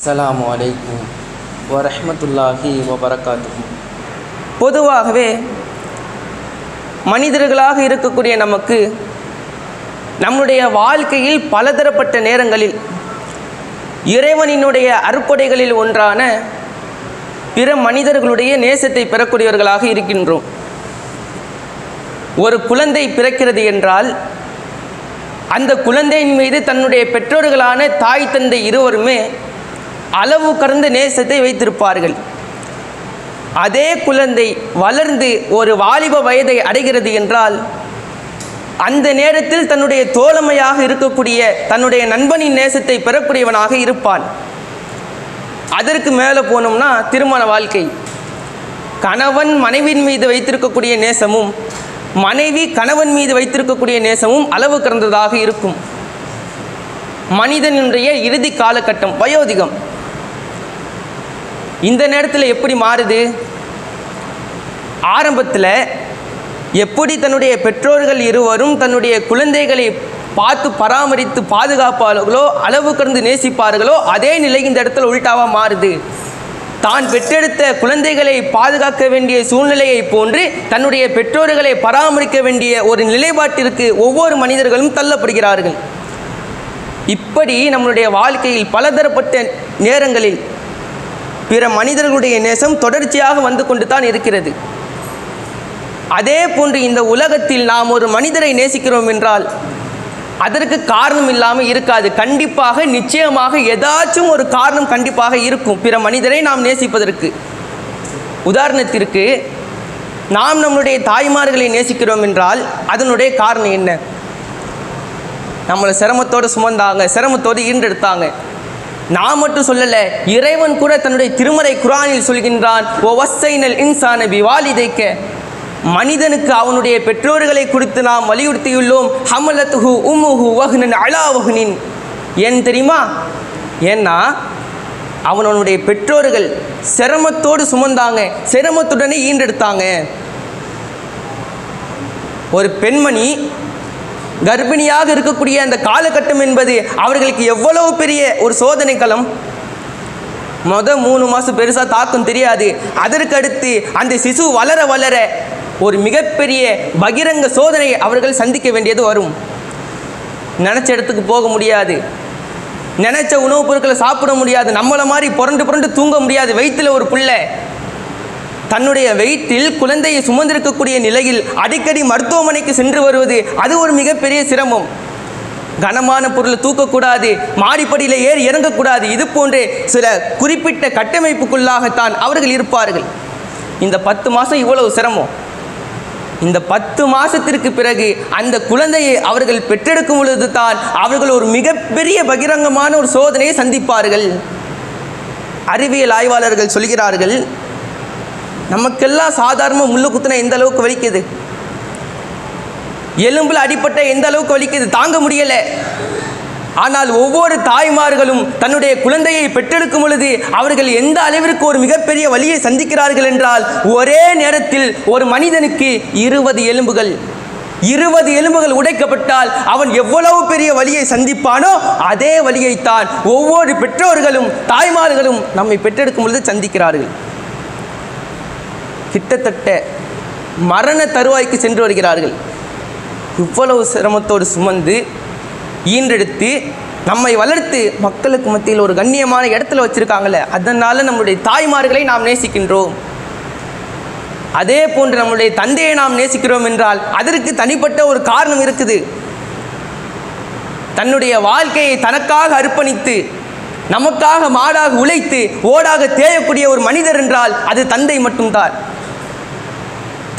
அஸ்ஸலாமு அலைக்கும் வரஹ்மத்துல்லாஹி வபரகாத்து பொதுவாகவே மனிதர்களாக இருக்கக்கூடிய நமக்கு நம்முடைய வாழ்க்கையில் பலதரப்பட்ட நேரங்களில் இறைவனினுடைய அறுக்கொடைகளில் ஒன்றான பிற மனிதர்களுடைய நேசத்தை பெறக்கூடியவர்களாக இருக்கின்றோம். ஒரு குழந்தை பிறக்கிறது என்றால் அந்த குழந்தையின் மீது தன்னுடைய பெற்றோர்களான தாய் தந்தை இருவருமே அளவு கடந்த நேசத்தை வைத்திருப்பார்கள். அதே குழந்தை வளர்ந்து ஒரு வாலிப வயதை அடைகிறது என்றால் அந்த நேரத்தில் தன்னுடைய தோழமையாக இருக்கக்கூடிய தன்னுடைய நண்பனின் நேசத்தை பெறக்கூடியவனாக இருப்பான். அதற்கு மேலே போனோம்னா திருமண வாழ்க்கை. கணவன் மனைவியின் மீது வைத்திருக்கக்கூடிய நேசமும் மனைவி கணவன் மீது வைத்திருக்கக்கூடிய நேசமும் அளவு கடந்ததாக இருக்கும். மனிதனுடைய இறுதி காலகட்டம் வயோதிகம். இந்த நேரத்தில் எப்படி மாறுது? ஆரம்பத்தில் எப்படி தன்னுடைய பெற்றோர்கள் இருவரும் தன்னுடைய குழந்தைகளை பார்த்து பராமரித்து பாதுகாப்பார்களோ அளவு கடந்து நேசிப்பார்களோ அதே நிலை இந்த இடத்துல உள்டாவாக மாறுது. தான் பெற்றெடுத்த குழந்தைகளை பாதுகாக்க வேண்டிய சூழ்நிலையை போன்று தன்னுடைய பெற்றோர்களை பராமரிக்க வேண்டிய ஒரு நிலைப்பாட்டிற்கு ஒவ்வொரு மனிதர்களும் தள்ளப்படுகிறார்கள். இப்படி நம்மளுடைய வாழ்க்கையில் பலதரப்பட்ட நேரங்களில் பிற மனிதர்களுடைய நேசம் தொடர்ச்சியாக வந்து கொண்டு தான் இருக்கிறது. அதே போன்று இந்த உலகத்தில் நாம் ஒரு மனிதரை நேசிக்கிறோம் என்றால் அதற்கு காரணம் இல்லாமல் இருக்காது. கண்டிப்பாக நிச்சயமாக ஏதாச்சும் ஒரு காரணம் கண்டிப்பாக இருக்கும் பிற மனிதரை நாம் நேசிப்பதற்கு. உதாரணத்திற்கு நாம் நம்மளுடைய தாய்மார்களை நேசிக்கிறோம் என்றால் அதனுடைய காரணம் என்ன? நம்மளை சிரமத்தோடு சுமந்தாங்க சிரமத்தோடு ஈண்டெடுத்தாங்க நான் மட்டும் சொல்லலை இறைவன் கூட தன்னுடைய திருமறை குரானில் சொல்கின்றான் ஓ வசைனல் இன்சான விவாலிதைக்க மனிதனுக்கு அவனுடைய பெற்றோர்களை குறித்து நாம் வலியுறுத்தியுள்ளோம் ஹமலத்துஹு உம்முஹு வஹ்னன் அலா வஹ்னின். ஏன் தெரியுமா? ஏன்னா அவனுடைய பெற்றோர்கள் சிரமத்தோடு சுமந்தாங்க சிரமத்துடனே ஈண்டெடுத்தாங்க ஒரு பெண்மணி கர்ப்பிணியாக இருக்கக்கூடிய அந்த காலகட்டம் என்பது அவர்களுக்கு எவ்வளவு பெரிய ஒரு சோதனை களம்? மொத மூணு மாதம் பெருசாக தாக்கம் தெரியாது. அதற்கு அடுத்து அந்த சிசு வளர வளர ஒரு மிகப்பெரிய பகிரங்க சோதனை அவர்கள் சந்திக்க வேண்டியது வரும். நினச்ச இடத்துக்கு போக முடியாது. நினச்ச உணவுப் பொருட்களை சாப்பிட முடியாது. நம்மளை மாதிரி புரண்டு புரண்டு தூங்க முடியாது. வயிற்றில் ஒரு புள்ள. தன்னுடைய வெயிட்டில் குழந்தையை சுமந்திருக்கக்கூடிய நிலையில் அடிக்கடி மருத்துவமனைக்கு சென்று வருவது அது ஒரு மிகப்பெரிய சிரமம். கனமான பொருளை தூக்கக்கூடாது மாடிப்படியில் ஏறி இறங்கக்கூடாது இது போன்றே சில குறிப்பிட்ட கட்டமைப்புக்குள்ளாகத்தான் அவர்கள் இருப்பார்கள். இந்த பத்து மாதம் இவ்வளவு சிரமம். இந்த பத்து மாதத்திற்கு பிறகு அந்த குழந்தையை அவர்கள் பெற்றெடுக்கும் பொழுது தான் அவர்கள் ஒரு மிகப்பெரிய பகிரங்கமான ஒரு சோதனையை சந்திப்பார்கள். அறிவியல் ஆய்வாளர்கள் சொல்கிறார்கள் நமக்கெல்லாம் சாதாரண முள்ளு குத்துனா எந்த அளவுக்கு வலிக்குது? எலும்பில் அடிப்பட்ட எந்த அளவுக்கு வலிக்குது? தாங்க முடியலை. ஆனால் ஒவ்வொரு தாய்மார்களும் தன்னுடைய குழந்தையை பெற்றெடுக்கும் பொழுது அவர்கள் எந்த அளவிற்கு ஒரு மிகப்பெரிய வழியை சந்திக்கிறார்கள் என்றால் ஒரே நேரத்தில் ஒரு மனிதனுக்கு இருபது எலும்புகள். இருபது எலும்புகள் உடைக்கப்பட்டால் அவன் எவ்வளவு பெரிய வழியை சந்திப்பானோ அதே வழியைத்தான் ஒவ்வொரு பெற்றோர்களும் தாய்மார்களும் நம்மை பெற்றெடுக்கும் பொழுது சந்திக்கிறார்கள். கிட்டத்தட்ட மரண தருவாய்க்கு சென்று வருகிறார்கள். இவ்வளவு சிரமத்தோடு சுமந்து ஈன்றெடுத்து நம்மை வளர்த்து மக்களுக்கு மத்தியில் ஒரு கண்ணியமான இடத்துல வச்சுருக்காங்களே அதனால் நம்முடைய தாய்மார்களை நாம் நேசிக்கின்றோம். அதே போன்று நம்முடைய தந்தையை நாம் நேசிக்கிறோம் என்றால் அதற்கு தனிப்பட்ட ஒரு காரணம் இருக்குது. தன்னுடைய வாழ்க்கையை தனக்காக அர்ப்பணித்து நமக்காக மாடாக உழைத்து ஓடாக தேயக்கூடிய ஒரு மனிதர் என்றால் அது தந்தை மட்டும்தான்.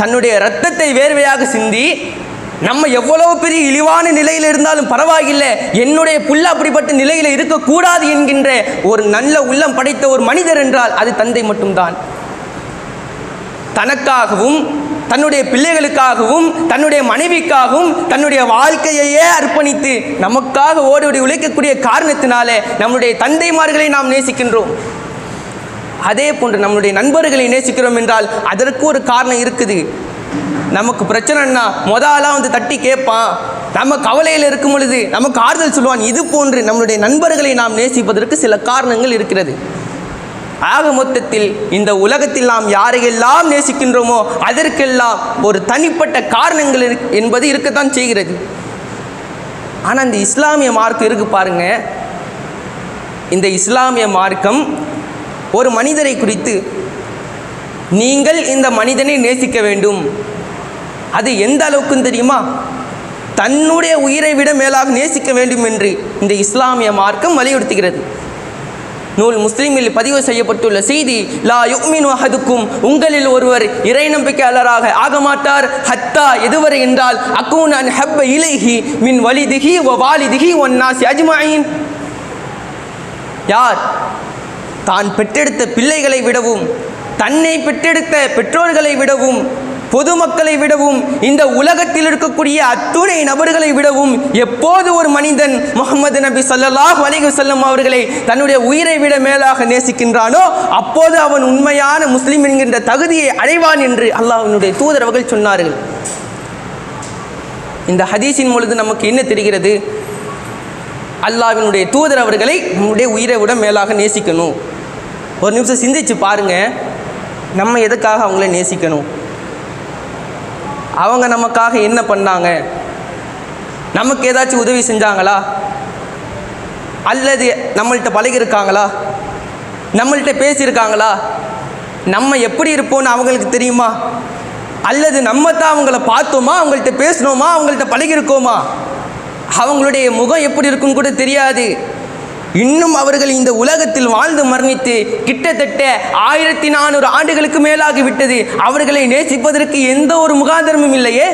தன்னுடைய இரத்தத்தை வேர்வையாக சிந்தி நம்ம எவ்வளவு பெரிய இழிவான நிலையில் இருந்தாலும் பரவாயில்லை என்னுடைய புள்ள அப்படிப்பட்ட நிலையில் இருக்கக்கூடாது என்கின்ற ஒரு நல்ல உள்ளம் படைத்த ஒரு மனிதர் என்றால் அது தந்தை மட்டும்தான். தனக்காகவும் தன்னுடைய பிள்ளைகளுக்காகவும் தன்னுடைய மனைவிக்காகவும் தன்னுடைய வாழ்க்கையையே அர்ப்பணித்து நமக்காக ஓடி ஓடி உழைக்கக்கூடிய காரணத்தினாலே நம்முடைய தந்தைமார்களை நாம் நேசிக்கின்றோம். அதே போன்று நம்முடைய நண்பர்களை நேசிக்கிறோம் என்றால் அதற்கு ஒரு காரணம் இருக்குது. நமக்கு பிரச்சனைன்னா மொத ஆளாக வந்து தட்டி கேட்பான். நம்ம கவலையில் இருக்கும் பொழுது நமக்கு ஆறுதல் சொல்லுவான். இது போன்று நம்மளுடைய நண்பர்களை நாம் நேசிப்பதற்கு சில காரணங்கள் இருக்கிறது. ஆக மொத்தத்தில் இந்த உலகத்தில் நாம் யாரையெல்லாம் நேசிக்கின்றோமோ அதற்கெல்லாம் ஒரு தனிப்பட்ட காரணங்கள் என்பது இருக்கத்தான் செய்கிறது. ஆனால் இந்த இஸ்லாமிய மார்க்கம் இருக்கு பாருங்க. இந்த இஸ்லாமிய மார்க்கம் ஒரு மனிதரை குறித்து நீங்கள் இந்த மனிதனை நேசிக்க வேண்டும். அது எந்த அளவுக்குன்னு தெரியுமா? தன்னுடைய உயிரை விட மேலாக நேசிக்க வேண்டும் என்று இந்த இஸ்லாமிய மார்க்கம் வலியுறுத்துகிறது. நூல் முஸ்லீமில் பதிவு செய்யப்பட்டுள்ள செய்தி லா யுக்மின் அஹதுக்கும். உங்களில் ஒருவர் இறை நம்பிக்கையாளராக ஆக மாட்டார். ஹத்தா எதுவரை என்றால் அக்கூன் அன் ஹப்ப இலைஹி மின் வலிதிகி ஒ வாலிதிகி ஒன் நாசி அஜ்மாயின். யார்? தான் பெற்றெடுத்த பிள்ளைகளை விடவும் தன்னை பெற்றெடுத்த பெற்றோர்களை விடவும் பொதுமக்களை விடவும் இந்த உலகத்தில் இருக்கக்கூடிய அத்துணை நபர்களை விடவும் எப்போது ஒரு மனிதன் முகமது நபி ஸல்லல்லாஹு வலிகு செல்லம் அவர்களை தன்னுடைய உயிரை விட மேலாக நேசிக்கின்றானோ அப்போது அவன் உண்மையான முஸ்லீம் என்கின்ற தகுதியை அடைவான் என்று அல்லாஹனுடைய தூதரவர்கள் சொன்னார்கள். இந்த ஹதீஸின் பொழுது நமக்கு என்ன தெரிகிறது? அல்லாவினுடைய தூதர் அவர்களை நம்முடைய உயிரை விட மேலாக நேசிக்கணும். ஒரு நிமிஷம் சிந்திச்சு பாருங்க. நம்ம எதுக்காக அவங்கள நேசிக்கணும்? அவங்க நமக்காக என்ன பண்ணாங்க? நமக்கு ஏதாச்சும் உதவி செஞ்சாங்களா? அல்லது நம்மள்கிட்ட பழகியிருக்காங்களா? நம்மள்கிட்ட பேசியிருக்காங்களா? நம்ம எப்படி இருப்போம்னு அவங்களுக்கு தெரியுமா? அல்லது நம்ம தான் அவங்கள பார்த்தோமா? அவங்கள்ட்ட பேசினோமா? அவங்கள்ட்ட பழகியிருக்கோமா? அவங்களுடைய முகம் எப்படி இருக்குன்னு கூட தெரியாது. இன்னும் அவர்கள் இந்த உலகத்தில் வாழ்ந்து மரணித்து கிட்டத்தட்ட ஆயிரத்தி நானூறு ஆண்டுகளுக்கு மேலாகிவிட்டது அவர்களை நேசிப்பதற்கு எந்த ஒரு முகாந்திரமும் இல்லையே.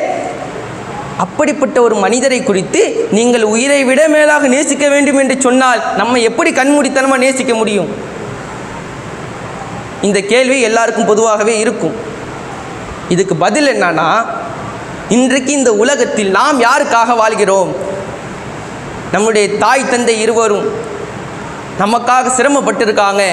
அப்படிப்பட்ட ஒரு மனிதரை குறித்து நீங்கள் உயிரை விட மேலாக நேசிக்க வேண்டும் என்று சொன்னால் நம்ம எப்படி கண்மூடித்தனமாக நேசிக்க முடியும்? இந்த கேள்வி எல்லாருக்கும் பொதுவாகவே இருக்கும். இதுக்கு பதில் என்னன்னா இன்றைக்கு இந்த உலகத்தில் நாம் யாருக்காக வாழ்கிறோம்? நம்முடைய தாய் தந்தை இருவரும் நமக்காக சிரமப்பட்டிருக்காங்க.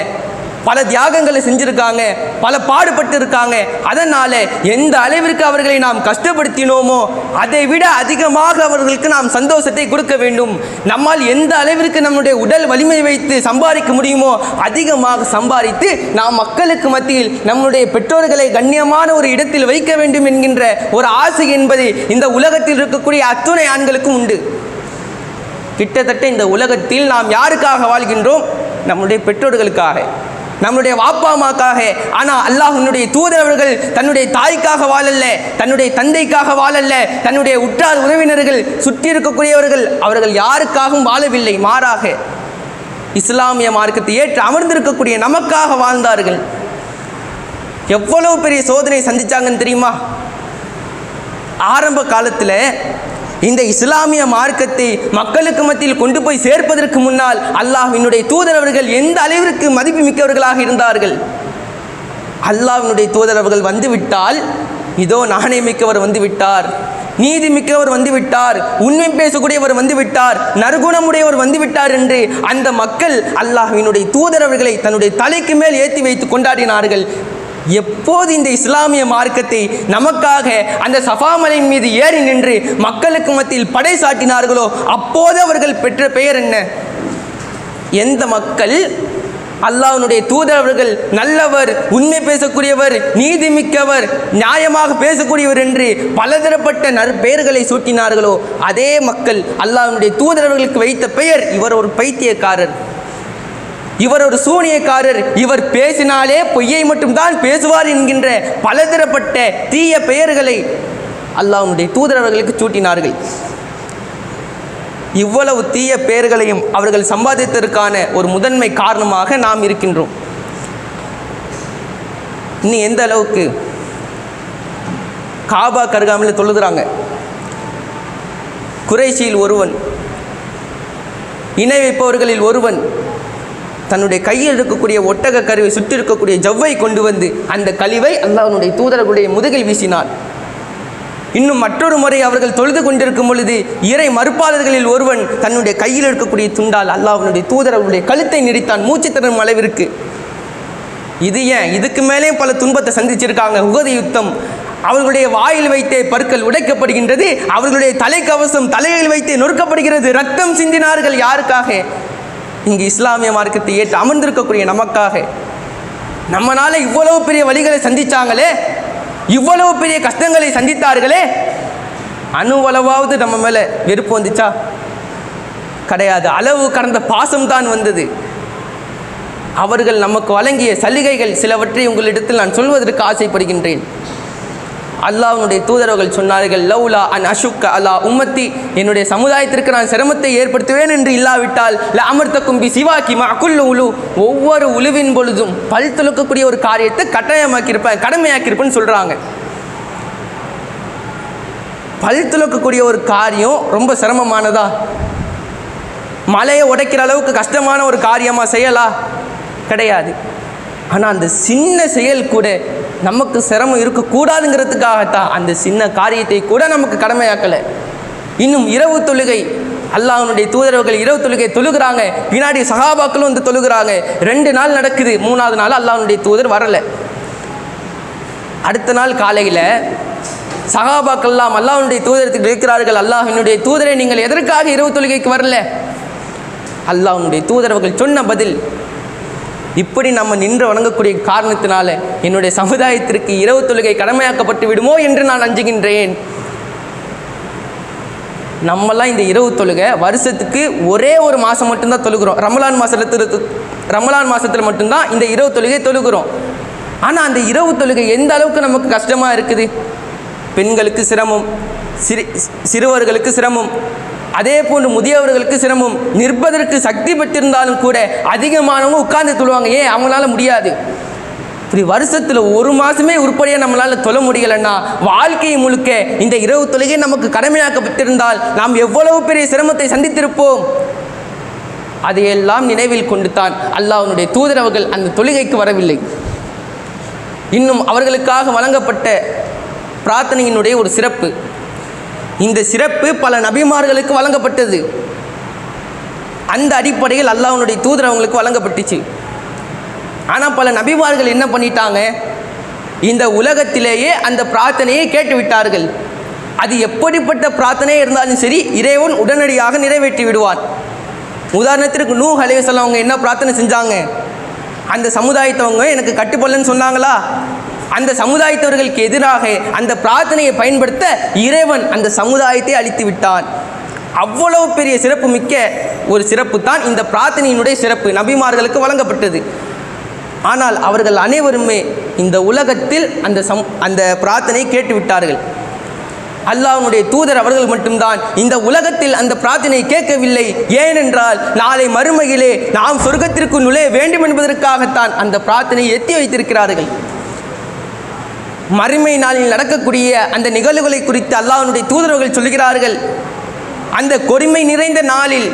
பல தியாகங்களை செஞ்சுருக்காங்க. பல பாடுபட்டு இருக்காங்க அதனால் எந்த அளவிற்கு அவர்களை நாம் கஷ்டப்படுத்தினோமோ அதை விட அதிகமாக அவர்களுக்கு நாம் சந்தோஷத்தை கொடுக்க வேண்டும். நம்மால் எந்த அளவிற்கு நம்முடைய உடல் வலிமை வைத்து சம்பாதிக்க முடியுமோ அதிகமாக சம்பாதித்து நாம் மக்களுக்கு மத்தியில் நம்முடைய பெற்றோர்களை கண்ணியமான ஒரு இடத்தில் வைக்க வேண்டும் என்கின்ற ஒரு ஆசை என்பது இந்த உலகத்தில் இருக்கக்கூடிய அத்துணை ஆண்களுக்கும் உண்டு. கிட்டத்தட்ட இந்த உலகத்தில் நாம் யாருக்காக வாழ்கின்றோம்? நம்முடைய பெற்றோர்களுக்காக. நம்முடைய வாப்பா அம்மாக்காக ஆனால் அல்லாஹ்வினுடைய தூதரவர்கள் தன்னுடைய தாய்க்காக வாழல்ல தன்னுடைய தந்தைக்காக வாழல்ல தன்னுடைய உற்றார் உறவினர்கள் சுற்றி இருக்கக்கூடியவர்கள் அவர்கள் யாருக்காகவும் வாழவில்லை. மாறாக இஸ்லாமிய மார்க்கத்தை ஏற்று அமர்ந்திருக்கக்கூடிய நமக்காக வாழ்ந்தார்கள். எவ்வளவு பெரிய சோதனை சந்திச்சாங்கன்னு தெரியுமா? ஆரம்ப காலத்தில் இந்த இஸ்லாமிய மார்க்கத்தை மக்களுக்கு மத்தியில் கொண்டு போய் சேர்ப்பதற்கு முன்னால் அல்லாஹ்வினுடைய தூதரவர்கள் எந்த அளவிற்கு மதிப்பு மிக்கவர்களாக இருந்தார்கள்? அல்லாஹ்வினுடைய தூதரவர்கள் வந்துவிட்டால் இதோ நாணய மிக்கவர் வந்து விட்டார் நீதி மிக்கவர் வந்துவிட்டார் உண்மை பேசக்கூடியவர் வந்துவிட்டார் நறுகுணமுடையவர் நற்குணமுடையவர் என்று அந்த மக்கள் அல்லாஹ்வினுடைய தூதரவர்களை தன்னுடைய தலைக்கு மேல் ஏற்றி வைத்து கொண்டாடினார்கள். எப்போது இந்த இஸ்லாமிய மார்க்கத்தை நமக்காக அந்த சஃபா மீது ஏறி நின்று மக்களுக்கு மத்தியில் படை சாட்டினார்களோ அப்போது அவர்கள் பெற்ற பெயர் என்ன? எந்த மக்கள்? அல்லாஹனுடைய தூதரவர்கள் நல்லவர் உண்மை பேசக்கூடியவர் நீதிமிக்கவர் நியாயமாக பேசக்கூடியவர் என்று பலதரப்பட்ட நற்பெயர்களை சூட்டினார்களோ அதே மக்கள் அல்லாஹ்வுடைய தூதரவர்களுக்கு வைத்த பெயர் இவர் ஒரு பைத்தியக்காரர். இவர் ஒரு சூனியக்காரர். இவர் பேசினாலே பொய்யை மட்டும்தான் பேசுவார் என்கின்ற பலதரப்பட்ட தீய பெயர்களை அல்லாஹ்வுடைய தூதரவர்களுக்கு சூட்டினார்கள். இவ்வளவு தீய பெயர்களையும் அவர்கள் சம்பாதித்ததற்கான ஒரு முதன்மை காரணமாக நாம் இருக்கின்றோம். இன்னும் எந்த அளவுக்கு காபா கருகாமல் தொழுகிறாங்க குறைஷியில் ஒருவன் இணை வைப்பவர்களில் ஒருவன் தன்னுடைய கையில் இருக்கக்கூடிய ஒட்டக கருவை சுற்றி இருக்கக்கூடிய ஜவ்வை கொண்டு வந்து அந்த கழிவை அல்லாஹனுடைய தூதர்களுடைய முதுகில் வீசினார். இன்னும் மற்றொரு முறை அவர்கள் தொழுது கொண்டிருக்கும் பொழுது இறை மறுப்பாளர்களில் ஒருவன் தன்னுடைய கையில் இருக்கக்கூடிய துண்டால் அல்லாஹனுடைய தூதரவுடைய கழுத்தை நெரித்தான் மூச்சு தரும் அளவிற்கு. இது ஏன்? இதுக்கு மேலே பல துன்பத்தை சந்திச்சிருக்காங்க. உகதி யுத்தம். அவர்களுடைய வாயில் வைத்தே பற்கள் உடைக்கப்படுகின்றது அவர்களுடைய தலைக்கவசம் தலையில் வைத்தே நொறுக்கப்படுகிறது ரத்தம் சிந்தினார்கள் யாருக்காக? இங்கு இஸ்லாமிய மார்க்கத்தை ஏற்று அமர்ந்திருக்கக்கூடிய நமக்காக. நம்மனால இவ்வளவு பெரிய வழிகளை சந்தித்தாங்களே இவ்வளவு பெரிய கஷ்டங்களை சந்தித்தார்களே? அணுவளவாவது நம்ம மேலே வெறுப்பு வந்துச்சா? கிடையாது. அளவு கடந்த பாசம் தான் வந்தது. அவர்கள் நமக்கு வழங்கிய சலுகைகள் சிலவற்றை உங்களிடத்தில் நான் சொல்வதற்கு ஆசைப்படுகின்றேன். அல்லாஹ்வுடைய தூதரவர்கள் சொன்னார்கள் லவ்லா அன் அஷுக்க அல்லா உம்மத்தி. என்னுடைய சமுதாயத்திற்கு நான் சிரமத்தை ஏற்படுத்துவேன் என்று இல்லாவிட்டால் ல அமர்த்தக்கும் பி சிவாக்கி மக்குள்ள உழு ஒவ்வொரு உழுவின் பொழுதும் பல் துளுக்கக்கூடிய ஒரு காரியத்தை கட்டாயமாக்கியிருப்பேன் கடமையாக்கியிருப்பேன்னு சொல்கிறாங்க பல் துளக்கக்கூடிய ஒரு காரியம் ரொம்ப சிரமமானதா? மலையை உடைக்கிற அளவுக்கு கஷ்டமான ஒரு காரியமாக செய்யலா? கிடையாது. ஆனால் அந்த சின்ன செயல் கூட நமக்கு சிரமம் இருக்கக்கூடாதுங்கிறதுக்காகத்தான் அந்த சின்ன காரியத்தை கூட நமக்கு கடமையாக்கலை. இன்னும் இரவு தொழுகை அல்லாஹனுடைய தூதரவர்கள் இரவு தொழுகை தொழுகிறாங்க பின்னாடி சகாபாக்களும் வந்து தொழுகிறாங்க. ரெண்டு நாள் நடக்குது மூணாவது நாள் அல்லாஹனுடைய தூதர் வரலை. அடுத்த நாள் காலையில் சகாபாக்கள்லாம் அல்லாஹனுடைய தூதரத்துக்கு இருக்கிறார்கள். அல்லாஹ்வினுடைய தூதரை நீங்கள் எதற்காக இரவு தொழுகைக்கு வரல? அல்லாஹனுடைய தூதரவர்கள் சொன்ன பதில் இப்படி நம்ம நின்று வணங்கக்கூடிய காரணத்தினால என்னுடைய சமுதாயத்திற்கு இரவு தொழுகை கடமையாக்கப்பட்டு விடுமோ என்று நான் அஞ்சுகின்றேன் நம்மலாம் இந்த இரவு தொழுகை வருஷத்துக்கு ஒரே ஒரு மாதம் மட்டும்தான் தொழுகிறோம். ரமலான் மாதத்தில் ரமலான் மாதத்தில் மட்டும்தான் இந்த இரவு தொழுகை தொழுகிறோம். ஆனால் அந்த இரவு தொழுகை எந்த அளவுக்கு நமக்கு கஷ்டமாக இருக்குது? பெண்களுக்கு சிரமம் சிறு சிறுவர்களுக்கு சிரமம் அதே போன்று முதியவர்களுக்கு சிரமம். நிற்பதற்கு சக்தி பெற்றிருந்தாலும் கூட அதிகமானவங்க உட்கார்ந்து தொழுவாங்க. ஏன்? அவங்களால முடியாது. இப்படி வருஷத்தில் ஒரு மாதமே உருப்படியாக நம்மளால் தொழ முடியலைன்னா வாழ்க்கையை முழுக்க இந்த இரவு தொழுகை நமக்கு கடமையாக்கப்பட்டிருந்தால் நாம் எவ்வளவு பெரிய சிரமத்தை சந்தித்திருப்போம்? அதையெல்லாம் நினைவில் கொண்டு தான் அல்லாஹ்வுடைய தூதரவர்கள் அந்த தொழுகைக்கு வரவில்லை. இன்னும் அவர்களுக்காக வழங்கப்பட்ட பிரார்த்தனையினுடைய ஒரு சிறப்பு. இந்த சிறப்பு பல நபிமார்களுக்கு வழங்கப்பட்டது. அந்த அடிப்படையில் அல்லாஹனுடைய தூதர் அவங்களுக்கு வழங்கப்பட்டுச்சு. ஆனால் பல நபிமார்கள் என்ன பண்ணிட்டாங்க? இந்த உலகத்திலேயே அந்த பிரார்த்தனையை கேட்டு விட்டார்கள் அது எப்படிப்பட்ட பிரார்த்தனை இருந்தாலும் சரி இறைவன் உடனடியாக நிறைவேற்றி விடுவான். உதாரணத்திற்கு நூ ஹலேசல் அவங்க என்ன பிரார்த்தனை செஞ்சாங்க? அந்த சமுதாயத்தவங்க எனக்கு கட்டுப்படலன்னு சொன்னாங்களா? அந்த சமுதாயத்தவர்களுக்கு எதிராக அந்த பிரார்த்தனையை பயன்படுத்த இறைவன் அந்த சமுதாயத்தை அழித்து விட்டான். அவ்வளவு பெரிய சிறப்பு மிக்க ஒரு சிறப்பு தான் இந்த பிரார்த்தனையினுடைய சிறப்பு. நபிமார்களுக்கு வழங்கப்பட்டது. ஆனால் அவர்கள் அனைவருமே இந்த உலகத்தில் அந்த சம் அந்த பிரார்த்தனை கேட்டு விட்டார்கள் தூதர் அவர்கள் மட்டும்தான் இந்த உலகத்தில் அந்த பிரார்த்தனையை கேட்கவில்லை. ஏனென்றால் நாளை மறுமையிலே நாம் சொர்க்கத்திற்கு நுழைய வேண்டும் என்பதற்காகத்தான் அந்த பிரார்த்தனையை எத்தி வைத்திருக்கிறார்கள். மறுமை நாளில் நடக்கக்கூடிய அந்த நிகழ்வுகளை குறித்து அல்லாஹனுடைய தூதரவர்கள் சொல்கிறார்கள் அந்த கொடுமை நிறைந்த நாளில்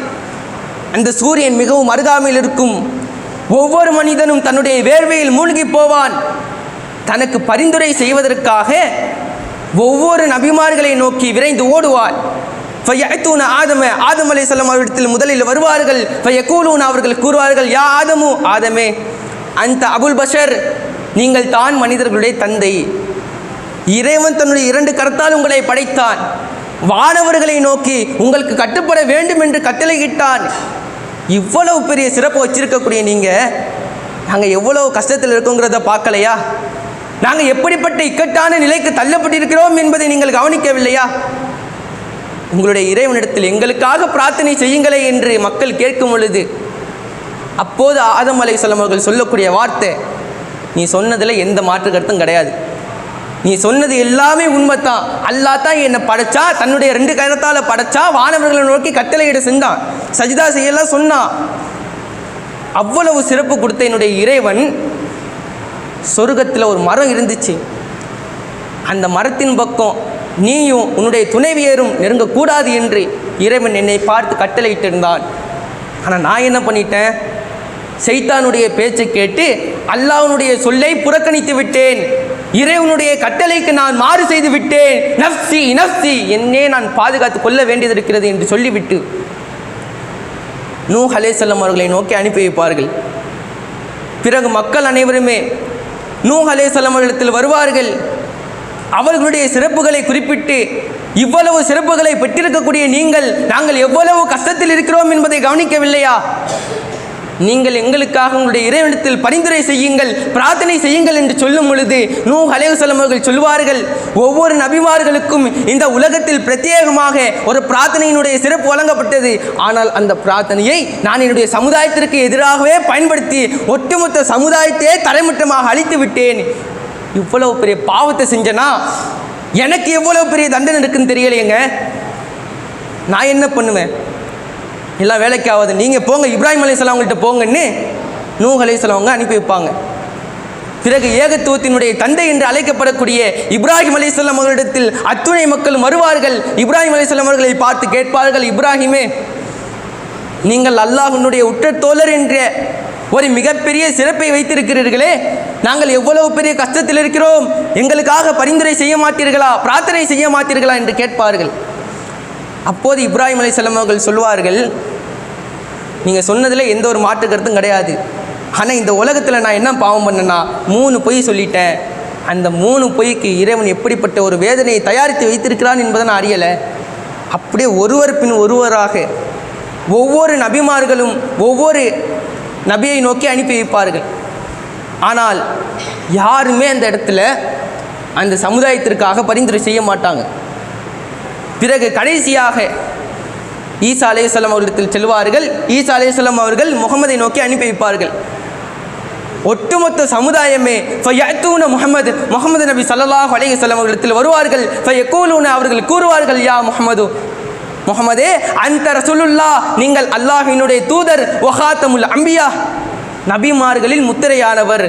அந்த சூரியன் மிகவும் அருகாமையில் இருக்கும். ஒவ்வொரு மனிதனும் தன்னுடைய வேர்வையில் மூழ்கி போவான். தனக்கு பரிந்துரை செய்வதற்காக ஒவ்வொரு நபிமார்களை நோக்கி விரைந்து ஓடுவார் ஃபயஅத்தூன ஆதம ஆதம் செல்லம் அவரிடத்தில் முதலில் வருவார்கள். ஃபயகூலூன அவர்கள் கூறுவார்கள் யா ஆதமு ஆதமே அந்த அபுல் பஷர் நீங்கள் தான் மனிதர்களுடைய தந்தை. இறைவன் தன்னுடைய இரண்டு கரத்தால் உங்களை படைத்தான். வானவர்களை நோக்கி உங்களுக்கு கட்டுப்பட வேண்டும் என்று கட்டளையிட்டான். இவ்வளவு பெரிய சிறப்பு வச்சிருக்கக்கூடிய நீங்கள் நாங்கள் எவ்வளவு கஷ்டத்தில் இருக்கோங்கிறத பார்க்கலையா? நாங்கள் எப்படிப்பட்ட இக்கட்டான நிலைக்கு தள்ளப்பட்டிருக்கிறோம் என்பதை நீங்கள் கவனிக்கவில்லையா? உங்களுடைய இறைவனிடத்தில் எங்களுக்காக பிரார்த்தனை செய்யுங்களே என்று மக்கள் கேட்கும் பொழுது அப்போது ஆதம் அலை அவர்கள் சொல்லக்கூடிய வார்த்தை நீ சொன்னதில் எந்த மாற்று கருத்தும் கிடையாது. நீ சொன்னது எல்லாமே உண்மைத்தான் அல்லாஹ் தான் என்னை படைச்சா தன்னுடைய ரெண்டு கரத்தால் படைச்சா வானவர்களை நோக்கி கட்டளையிட செஞ்சான். சஜிதா செய்யலாம் சொன்னான். அவ்வளவு சிறப்பு கொடுத்த என்னுடைய இறைவன் சொர்க்கத்தில் ஒரு மரம் இருந்துச்சு. அந்த மரத்தின் பக்கம் நீயும் உன்னுடைய துணைவியரும் நெருங்கக்கூடாது என்று இறைவன் என்னை பார்த்து கட்டளையிட்டிருந்தான். ஆனால் நான் என்ன பண்ணிட்டேன்? செய்தானுடைய பேச்சை கேட்டு அல்லாவுனுடைய சொல்லை புறக்கணித்து விட்டேன். இறைவனுடைய கட்டளைக்கு நான் மாறு செய்து விட்டேன் நப்சி நஃப்சி என்னே நான் பாதுகாத்து கொள்ள வேண்டியது இருக்கிறது என்று சொல்லிவிட்டு நூ ஹலேசல்லம் அவர்களை நோக்கி அனுப்பி வைப்பார்கள். பிறகு மக்கள் அனைவருமே நூ ஹலேசல்லம் அவர்களிடத்தில் வருவார்கள். அவர்களுடைய சிறப்புகளை குறிப்பிட்டு இவ்வளவு சிறப்புகளை பெற்றிருக்கக்கூடிய நீங்கள் நாங்கள் எவ்வளவு கஷ்டத்தில் இருக்கிறோம் என்பதை கவனிக்கவில்லையா? நீங்கள் எங்களுக்காக உங்களுடைய இறைவனத்தில் பரிந்துரை செய்யுங்கள் பிரார்த்தனை செய்யுங்கள் என்று சொல்லும் பொழுது நூ அலைவசலம் அவர்கள் சொல்வார்கள் ஒவ்வொரு நபிமார்களுக்கும் இந்த உலகத்தில் பிரத்யேகமாக ஒரு பிரார்த்தனையினுடைய சிறப்பு வழங்கப்பட்டது. ஆனால் அந்த பிரார்த்தனையை நான் என்னுடைய சமுதாயத்திற்கு எதிராகவே பயன்படுத்தி ஒட்டுமொத்த சமுதாயத்தையே தலைமட்டமாக அழித்து விட்டேன். இவ்வளவு பெரிய பாவத்தை செஞ்சனா? எனக்கு எவ்வளவு பெரிய தண்டனை இருக்குன்னு தெரியலையேங்க. நான் என்ன பண்ணுவேன்? எல்லாம் வேலைக்கு ஆகாது நீங்கள் போங்க இப்ராஹிம் அலையாம் அவங்கள்ட்ட போங்கன்னு நூ அலிஸ்லாம் அவங்க அனுப்பி வைப்பாங்க. பிறகு ஏகத்துவத்தினுடைய தந்தை என்று அழைக்கப்படக்கூடிய இப்ராஹிம் அலிஸ்லாம் அவர்களிடத்தில் அத்துணை மக்கள் வருவார்கள். இப்ராஹிம் அலிஸ்லாம் அவர்களை பார்த்து கேட்பார்கள் இப்ராஹிமே நீங்கள் அல்லாஹனுடைய உற்ற தோழர் என்ற ஒரு மிகப்பெரிய சிறப்பை வைத்திருக்கிறீர்களே. நாங்கள் எவ்வளவு பெரிய கஷ்டத்தில் இருக்கிறோம். எங்களுக்காக பரிந்துரை செய்ய மாட்டீர்களா பிரார்த்தனை செய்ய மாட்டீர்களா? என்று கேட்பார்கள். அப்போது இப்ராஹிம் அலைஹிஸ்ஸலாம் அவர்கள் சொல்வார்கள் நீங்கள் சொன்னதில் எந்த ஒரு மாற்று கருத்தும் கிடையாது. ஆனால் இந்த உலகத்தில் நான் என்ன பாவம் பண்ணேன்னா மூணு பொய் சொல்லிட்டேன். அந்த மூணு பொய்க்கு இறைவன் எப்படிப்பட்ட ஒரு வேதனையை தயாரித்து வைத்திருக்கிறான் என்பதை நான் அறியலை. அப்படியே ஒருவர் பின் ஒருவராக ஒவ்வொரு நபிமார்களும் ஒவ்வொரு நபியை நோக்கி அனுப்பி வைப்பார்கள். ஆனால் யாருமே அந்த இடத்துல அந்த சமுதாயத்திற்காக பரிந்துரை செய்ய மாட்டாங்க. பிறகு கடைசியாக ஈசா அலைஹிஸ்ஸலாம் அவர்களிடத்தில் செல்வார்கள். ஈசா அலைஹிஸ்ஸலாம் அவர்கள் முகமதை நோக்கி அனுப்பி வைப்பார்கள். ஒட்டுமொத்த சமுதாயமே ஃபையத்தூன முகமது முகமது நபி சல்லாஹ் அலைஹி வஸல்லம் அவர்களிடத்தில் வருவார்கள். ஃபையக்கூலூன அவர்கள் கூறுவார்கள் யா முகமது முகமதே அந்த ரசூலுல்லா நீங்கள் அல்லாஹினுடைய தூதர். ஒஹாத்தமுல் அம்பியா நபிமார்களில் முத்திரையானவர்.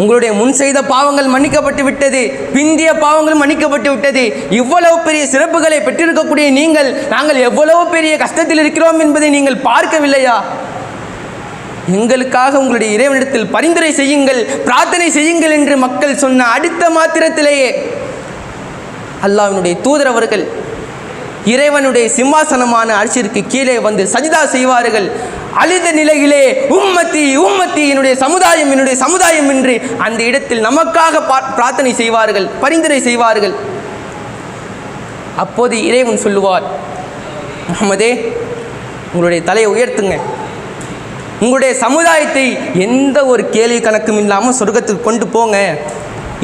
உங்களுடைய முன் செய்த பாவங்கள் மன்னிக்கப்பட்டு விட்டது. பிந்திய பாவங்கள் மன்னிக்கப்பட்டு விட்டது. இவ்வளவு பெரிய சிறப்புகளை பெற்றிருக்கக்கூடிய நீங்கள் நாங்கள் எவ்வளவு பெரிய கஷ்டத்தில் இருக்கிறோம் என்பதை நீங்கள் பார்க்கவில்லையா? எங்களுக்காக உங்களுடைய இறைவனிடத்தில் பரிந்துரை செய்யுங்கள் பிரார்த்தனை செய்யுங்கள் என்று மக்கள் சொன்ன அடுத்த மாத்திரத்திலேயே அல்லாவினுடைய தூதரவர்கள் இறைவனுடைய சிம்மாசனமான அரிசிற்கு கீழே வந்து சஜிதா செய்வார்கள். அழுத நிலையிலே உம்மத்தி உம்மத்தி என்னுடைய சமுதாயம் என்னுடைய சமுதாயம் என்று அந்த இடத்தில் நமக்காக பிரார்த்தனை செய்வார்கள் பரிந்துரை செய்வார்கள். அப்போது இறைவன் சொல்லுவார் முகமதே உங்களுடைய தலையை உயர்த்துங்க. உங்களுடைய சமுதாயத்தை எந்த ஒரு கேள்வி கணக்கும் இல்லாமல் சொர்க்கத்துக்கு கொண்டு போங்க.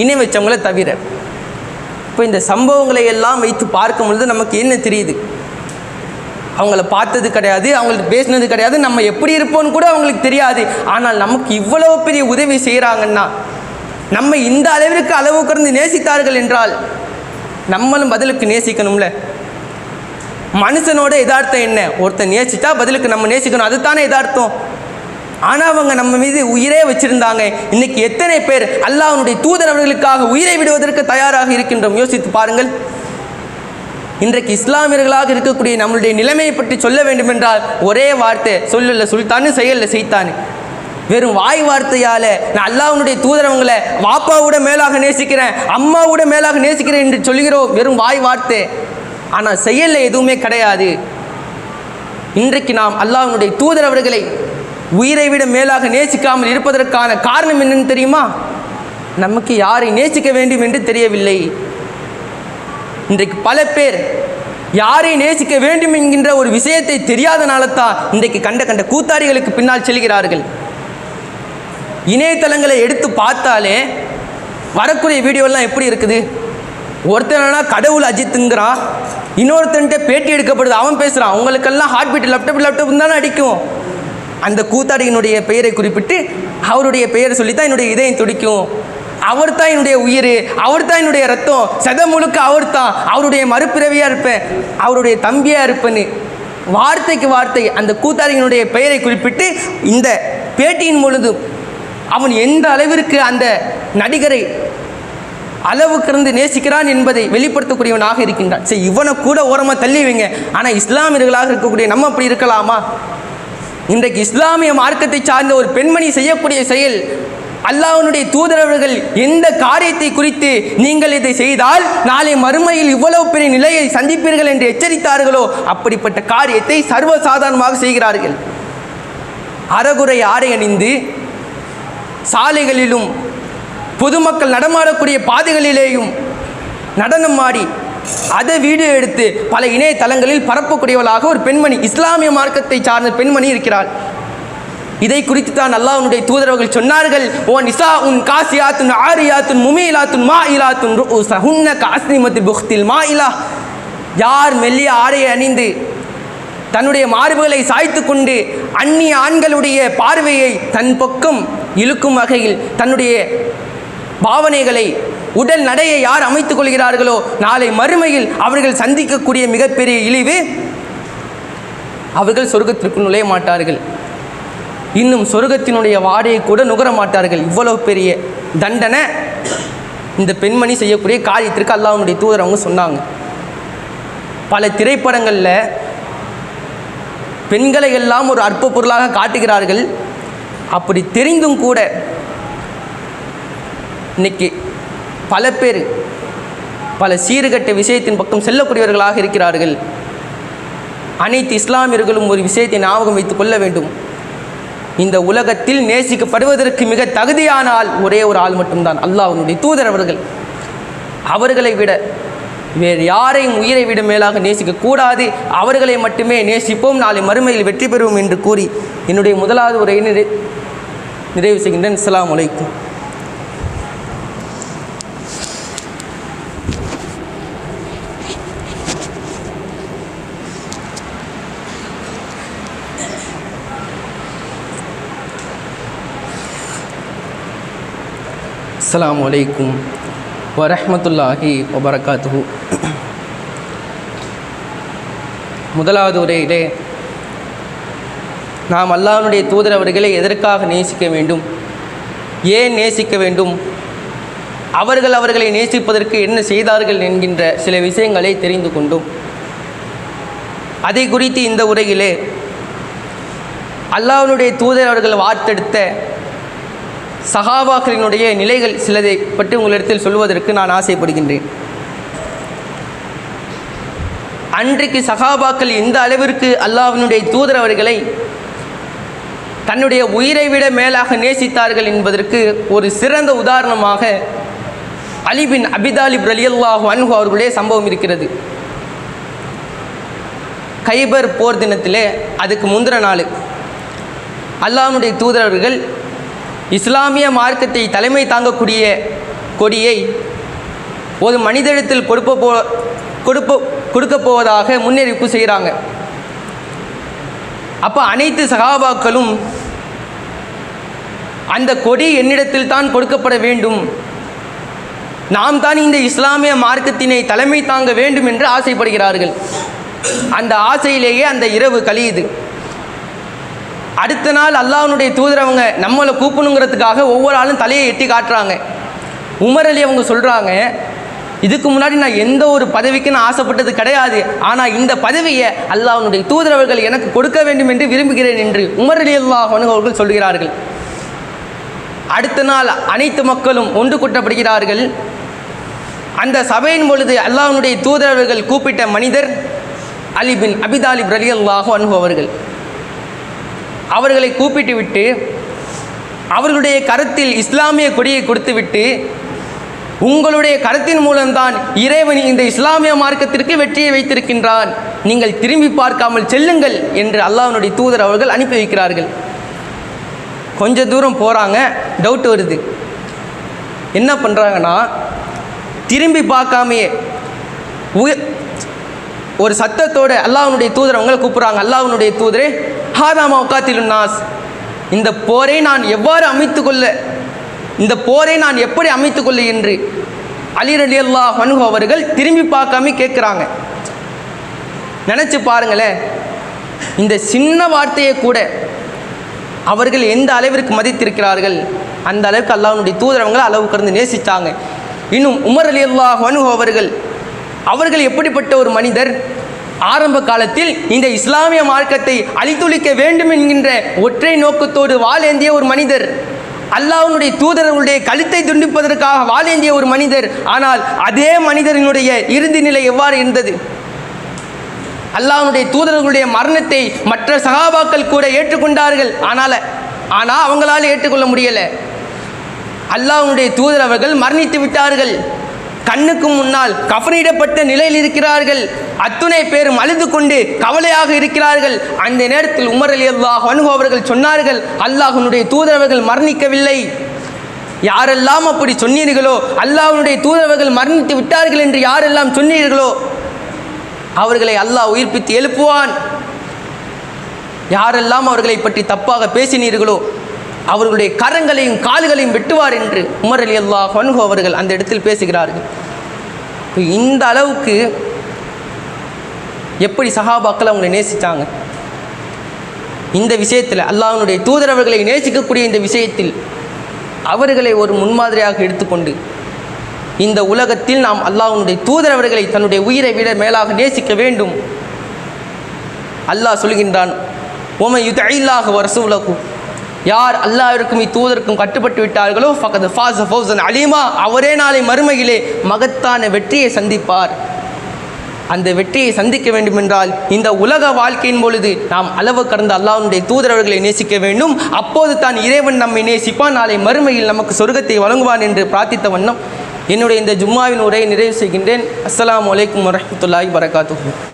இணை வச்சவங்கள தவிர. இப்போ இந்த சம்பவங்களை எல்லாம் வைத்து பார்க்கும் பொழுது நமக்கு என்ன தெரியுது? அவங்கள பார்த்தது கிடையாது அவங்களுக்கு பேசினது கிடையாது நம்ம எப்படி இருப்போம்னு கூட அவங்களுக்கு தெரியாது. ஆனால் நமக்கு இவ்வளோ பெரிய உதவி செய்கிறாங்கன்னா நம்ம இந்த அளவிற்கு அளவு கடந்து நேசித்தார்கள் என்றால் நம்மளும் பதிலுக்கு நேசிக்கணும்ல? மனுஷனோட எதார்த்தம் என்ன? ஒருத்தன் நேசித்தா பதிலுக்கு நம்ம நேசிக்கணும். அதுதானே எதார்த்தம். ஆனால் அவங்க நம்ம மீது உயிரே வச்சுருந்தாங்க. இன்றைக்கி எத்தனை பேர் அல்லாஹனுடைய தூதர் அவர்களுக்காக உயிரை விடுவதற்கு தயாராக இருக்கின்றோம்? யோசித்து பாருங்கள். இன்றைக்கு இஸ்லாமியர்களாக இருக்கக்கூடிய நம்மளுடைய நிலைமையை பற்றி சொல்ல வேண்டுமென்றால் ஒரே வார்த்தை சொல்லல சுல்தானு செயல்ல செய்தானு வெறும் வாய் வார்த்தையால் நான் அல்லாஹ்வுடைய தூதரவங்களை வாப்பாவோட மேலாக நேசிக்கிறேன் அம்மாவோட மேலாக நேசிக்கிறேன் என்று சொல்கிறோம் வெறும் வாய் வார்த்தை. ஆனால் செயலில் எதுவுமே கிடையாது. இன்றைக்கு நாம் அல்லாஹ்வுடைய தூதரவர்களை உயிரை விட மேலாக நேசிக்காமல் இருப்பதற்கான காரணம் என்னன்னு தெரியுமா? நமக்கு யாரை நேசிக்க வேண்டும் என்று தெரியவில்லை. இன்றைக்கு பல பேர் யாரை நேசிக்க வேண்டும் என்கின்ற ஒரு விஷயத்தை தெரியாதனால தான் இன்றைக்கு கண்ட கண்ட கூத்தாடிகளுக்கு பின்னால் செல்கிறார்கள். இணையதளங்களை எடுத்து பார்த்தாலே வரக்கூடிய வீடியோலாம் எப்படி இருக்குது? ஒருத்தனா கடவுள் அஜித்துங்கிறான் இன்னொருத்தன்ட்ட பேட்டி எடுக்கப்படுது அவன் பேசுகிறான் அவங்களுக்கெல்லாம் ஹார்ட் பீட் லேப்டாப் லேப்டாப் தானே அடிக்கும். அந்த கூத்தாடியினுடைய பெயரை குறிப்பிட்டு அவருடைய பெயரை சொல்லி தான் என்னுடைய இதயம் துடிக்கும். அவர் தான் என்னுடைய உயிர் அவர் தான் என்னுடைய ரத்தம். சத முழுக்க அவர் தான் அவருடைய மறுபிறவியாக இருப்பேன். அவருடைய தம்பியாக இருப்பேன்னு வார்த்தைக்கு வார்த்தை அந்த கூத்தாடியினுடைய பெயரை குறிப்பிட்டு இந்த பேட்டியின் பொழுதும் அவன் எந்த அளவிற்கு அந்த நடிகரை அளவு கிடந்து நேசிக்கிறான் என்பதை வெளிப்படுத்தக்கூடியவனாக இருக்கின்றான். சரி இவனை கூட ஓரமாக தள்ளி வைங்க. ஆனால் இஸ்லாமியர்களாக இருக்கக்கூடிய நம்ம அப்படி இருக்கலாமா? இன்றைக்கு இஸ்லாமிய மார்க்கத்தை சார்ந்த ஒரு பெண்மணி செய்யக்கூடிய செயல் அல்லாஹனுடைய தூதரவர்கள் எந்த காரியத்தை குறித்து நீங்கள் இதை செய்தால் நாளை மறுமையில் இவ்வளவு பெரிய நிலையை சந்திப்பீர்கள் என்று எச்சரித்தார்களோ அப்படிப்பட்ட காரியத்தை சர்வசாதாரணமாக செய்கிறார்கள். அறகுறை ஆடை அணிந்து சாலைகளிலும் பொதுமக்கள் நடமாடக்கூடிய பாதைகளிலேயும் நடனம் ஆடி அதை வீடியோ எடுத்து பல இணையதளங்களில் பரப்பக்கூடியவளாக ஒரு பெண்மணி இஸ்லாமிய மார்க்கத்தை சார்ந்த பெண்மணி இருக்கிறாள். இதை குறித்து தான் அல்லாஹ்வுடைய தூதரவர்கள் சொன்னார்கள். ஓ நிசா உன் காசியாத்துன் ஆரியாத்துன் முமீலாத்துன் மா இலாத்துன் சஹுன்ன காஸ்னிமத்து புக்தில் மா இலா யார் மெல்லிய ஆடையை அணிந்து தன்னுடைய மார்புகளை சாய்த்து கொண்டு அந்நிய ஆண்களுடைய பார்வையை தன் பக்கம் இழுக்கும் வகையில் தன்னுடைய பாவனைகளை உடல் நடையை யார் அமைத்துக் கொள்கிறார்களோ நாளை மறுமையில் அவர்கள் சந்திக்கக்கூடிய மிகப்பெரிய இழிவு அவர்கள் சொர்க்கத்திற்கு நுழைய மாட்டார்கள். இன்னும் சொர்க்கத்தினுடைய வாடையை கூட நுகர மாட்டார்கள். இவ்வளவு பெரிய தண்டனை இந்த பெண்மணி செய்யக்கூடிய காரியத்திற்கு அல்லாவுடைய தூதர் அவங்க சொன்னாங்க. பல திரைப்படங்களில் பெண்களை எல்லாம் ஒரு அற்ப பொருளாக காட்டுகிறார்கள். அப்படி தெரிந்தும் கூட இன்னைக்கு பல பேர் பல சீர்கட்ட விஷயத்தின் பக்கம் செல்லக்கூடியவர்களாக இருக்கிறார்கள். அனைத்து இஸ்லாமியர்களும் ஒரு விஷயத்தை ஞாபகம் வைத்துக் கொள்ள வேண்டும். இந்த உலகத்தில் நேசிக்கப்படுவதற்கு மிக தகுதியான ஆள் ஒரே ஒரு ஆள் மட்டும்தான். அல்லாஹனுடைய தூதர் அவர்கள். அவர்களை விட வேறு யாரையும் உயிரை விட மேலாக நேசிக்கக்கூடாது அவர்களை மட்டுமே நேசிப்போம். நாளை மறுமையில் வெற்றி பெறுவோம் என்று கூறி என்னுடைய முதலாவது உரையை நிறை நிறைவு செய்கின்றேன். அஸ்ஸலாமு அலைக்கும். அஸ்லாம் வலைக்கும் வரஹ்மத்துல்லாஹி வபரகாத்து முதலாவது உரையிலே நாம் அல்லாஹனுடைய தூதர் அவர்களை எதற்காக நேசிக்க வேண்டும்? ஏன் நேசிக்க வேண்டும்? அவர்கள் அவர்களை நேசிப்பதற்கு என்ன செய்தார்கள் என்கின்ற சில விஷயங்களை தெரிந்து கொண்டோம். அதை குறித்து இந்த உரையிலே அல்லாஹனுடைய தூதர் அவர்கள் வார்த்தெடுத்த சகாபாக்களினுடைய நிலைகள் சிலதை பற்றி உங்களிடத்தில் சொல்வதற்கு நான் ஆசைப்படுகின்றேன். அன்றைக்கு சகாபாக்கள் எந்த அளவிற்கு அல்லாவினுடைய தூதர் அவர்களை தன்னுடைய உயிரை விட மேலாக நேசித்தார்கள் என்பதற்கு ஒரு சிறந்த உதாரணமாக அலிபின் அபிதாலிப் ரலியல்லாஹு அன்ஹு அவர்களுடைய சம்பவம் இருக்கிறது. கைபர் போர் தினத்திலே அதுக்கு முந்திர நாள் அல்லாவுடைய தூதரவர்கள் இஸ்லாமிய மார்க்கத்தை தலைமை தாங்கக்கூடிய கொடியை ஒரு மனிதனிடத்தில் கொடுப்ப போ கொடுப்ப கொடுக்க போவதாக முன்னறிவிப்பு செய்கிறாங்க. அப்போ அனைத்து சகாபாக்களும் அந்த கொடி என்னிடத்தில் தான் கொடுக்கப்பட வேண்டும். நாம் தான் இந்த இஸ்லாமிய மார்க்கத்தினை தலைமை தாங்க வேண்டும் என்று ஆசைப்படுகிறார்கள். அந்த ஆசையிலேயே அந்த இரவு கழியுது. அடுத்த நாள் அல்லாஹ்வுடைய தூதரவங்க நம்மளை கூப்பிடணுங்கிறதுக்காக ஒவ்வொரு ஆளும் தலையை எட்டி காட்டுறாங்க. உமர் அலி அவங்க சொல்கிறாங்க இதுக்கு முன்னாடி நான் எந்த ஒரு பதவிக்கு நான் ஆசைப்பட்டது கிடையாது. ஆனால் இந்த பதவியை அல்லாஹ்வுடைய தூதரவர்கள் எனக்கு கொடுக்க வேண்டும் என்று விரும்புகிறேன் என்று உமர் அலி அல்லாஹ் அவர்கள் சொல்கிறார்கள். அடுத்த நாள் அனைத்து மக்களும் ஒன்று கூட்டப்படுகிறார்கள். அந்த சபையின் பொழுது அல்லாஹ்வுடைய தூதரவர்கள் கூப்பிட்ட மனிதர் அலிபின் அபிதாலிப் ரலி அல்லாஹு அன்ஹு அவர்களை கூப்பிட்டு விட்டு அவர்களுடைய கரத்தில் இஸ்லாமிய கொடியை கொடுத்துவிட்டு உங்களுடைய கரத்தின் மூலம்தான் இறைவன் இந்த இஸ்லாமிய மார்க்கத்திற்கு வெற்றியை வைத்திருக்கின்றான். நீங்கள் திரும்பி பார்க்காமல் செல்லுங்கள் என்று அல்லாஹ்வுடைய தூதர் அவர்கள் அனுப்பி வைக்கிறார்கள். கொஞ்ச தூரம் போகிறாங்க டவுட் வருது. என்ன பண்ணுறாங்கன்னா திரும்பி பார்க்காமையே உய ஒரு சத்தத்தோடு அல்லாவினுடைய தூதர் அவங்களை கூப்பிட்றாங்க. அல்லாஹ்வுடைய தூதரே ஹாதாமா உக்காத்திலும் நாஸ்? இந்த போரை நான் எவ்வாறு அமைத்து கொள்ள இந்த போரை நான் எப்படி அமைத்து கொள்ள என்று அலி அலி அல்லா அனுகு அவர்கள் திரும்பி பார்க்காம கேட்குறாங்க. நினச்சி பாருங்களேன் இந்த சின்ன வார்த்தையை கூட அவர்கள் எந்த அளவிற்கு மதித்திருக்கிறார்கள்? அந்த அளவுக்கு அல்லாஹனுடைய தூதரவங்களை அளவு கடந்து நேசித்தாங்க இன்னும் உமர் அலி அல்லாஹ் அவர்கள் அவர்கள் எப்படிப்பட்ட ஒரு மனிதர்? ஆரம்ப காலத்தில் இந்த இஸ்லாமிய மார்க்கத்தை அழித்துளிக்க வேண்டும் என்கின்ற ஒற்றை நோக்கத்தோடு வாழேந்திய ஒரு மனிதர். அல்லாஹனுடைய தூதரர்களுடைய கழுத்தை துண்டிப்பதற்காக வாழேந்திய ஒரு மனிதர். ஆனால் அதே மனிதரினுடைய இறுதி நிலை எவ்வாறு இருந்தது? அல்லாஹனுடைய தூதர்களுடைய மரணத்தை மற்ற சகாபாக்கள் கூட ஏற்றுக்கொண்டார்கள். ஆனால் ஆனால் அவங்களால ஏற்றுக்கொள்ள முடியலை. அல்லாஹனுடைய தூதர் அவர்கள் மரணித்து விட்டார்கள். கண்ணுக்கு முன்னால் கஃனிடப்பட்ட நிலையில் இருக்கிறார்கள். அத்துணை பேரும் அழுது கொண்டு கவலையாக இருக்கிறார்கள். அந்த நேரத்தில் உமர் அலி அல்லாஹ் அவர்கள் சொன்னார்கள் அல்லாஹனுடைய தூதரவர்கள் மரணிக்கவில்லை. யாரெல்லாம் அப்படி சொன்னீர்களோ அல்லாஹனுடைய தூதரவர்கள் மரணித்து விட்டார்கள் என்று யாரெல்லாம் சொன்னீர்களோ அவர்களை அல்லாஹ் உயிர்ப்பித்து எழுப்புவான். யாரெல்லாம் அவர்களை பற்றி தப்பாக பேசினீர்களோ அவர்களுடைய கரங்களையும் கால்களையும் வெட்டுவார் என்று உமர் அலி அல்லா ஹன்ஹோ அவர்கள் அந்த இடத்தில் பேசுகிறார்கள். இந்த அளவுக்கு எப்படி சஹாபாக்கள் அவங்களை நேசித்தாங்க இந்த விஷயத்தில் அல்லாஹனுடைய தூதரவர்களை நேசிக்கக்கூடிய இந்த விஷயத்தில் அவர்களை ஒரு முன்மாதிரியாக எடுத்துக்கொண்டு இந்த உலகத்தில் நாம் அல்லாஹனுடைய தூதரவர்களை தன்னுடைய உயிரை விட மேலாக நேசிக்க வேண்டும். அல்லாஹ் சொல்கின்றான் ஓமை வரசு உலகும் யார் அல்லாவிற்கும் இத்தூதருக்கும் கட்டுப்பட்டு விட்டார்களோ ஃபகத் ஃபாஸ் ஃபௌசன் அலீமா அவரே நாளை மறுமையிலே மகத்தான வெற்றியை சந்திப்பார். அந்த வெற்றியை சந்திக்க வேண்டுமென்றால் இந்த உலக வாழ்க்கையின் பொழுது நாம் அளவு கடந்த அல்லாவுடைய தூதரவர்களை நேசிக்க வேண்டும். அப்போது தான் இறைவன் நம்மை நேசிப்பான். நாளை மறுமையில் நமக்கு சொர்க்கத்தை வழங்குவான் என்று பிரார்த்தித்த வண்ணம் என்னுடைய இந்த ஜும்மாவின் உரையை நிறைவு செய்கின்றேன். அஸ்லாம் வலைக்கம் வரஹ்மத்துல்லாஹி வரகாத்து